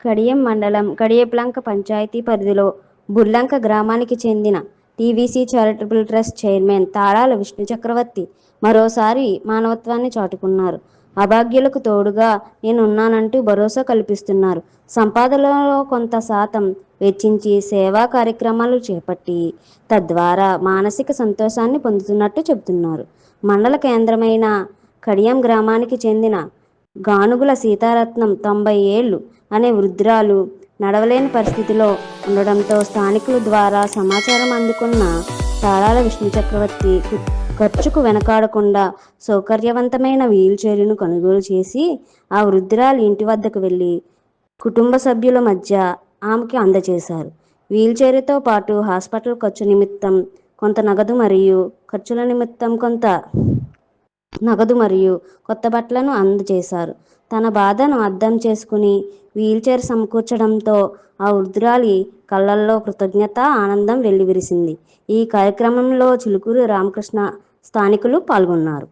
కడియం మండలం కడియప్లంక పంచాయతీ పరిధిలో బుర్లంక గ్రామానికి చెందిన TVC charitable trust chairman Talala Vishnu Chakravarthi మరోసారి మానవత్వాన్ని చాటుకున్నారు. అభాగ్యులకు తోడుగా నేనున్నానంటూ భరోసా కల్పిస్తున్నారు. సంపాదనలో కొంత శాతం వెచ్చించి సేవా కార్యక్రమాలు చేపట్టి తద్వారా మానసిక సంతోషాన్ని పొందుతున్నట్టు చెబుతున్నారు. మండల కేంద్రమైన కడియం గ్రామానికి చెందిన గానుగుల సీతారత్నం తొంభై ఏళ్ళు అనే వృద్ధురాలు నడవలేని పరిస్థితిలో ఉండడంతో స్థానికుల ద్వారా సమాచారం అందుకున్న తాళాల విష్ణు చక్రవర్తి ఖర్చుకు వెనకాడకుండా సౌకర్యవంతమైన వీల్ చైర్ను కొనుగోలు చేసి ఆ వృద్ధురాలు ఇంటి వద్దకు వెళ్ళి కుటుంబ సభ్యుల మధ్య ఆమెకి అందజేశారు వీల్ చైర్తో పాటు హాస్పిటల్ ఖర్చు నిమిత్తం కొంత నగదు మరియు ఖర్చుల నిమిత్తం కొంత నగదు మరియు కొత్త బట్టలను అందజేశారు. తన బాధను అర్థం చేసుకుని వీల్చైర్ సమకూర్చడంతో ఆ వృద్ధురాలి కళ్ళల్లో కృతజ్ఞత ఆనందం వెల్లివిరిసింది. ఈ కార్యక్రమంలో చిలుకూరు రామకృష్ణ స్థానికులు పాల్గొన్నారు.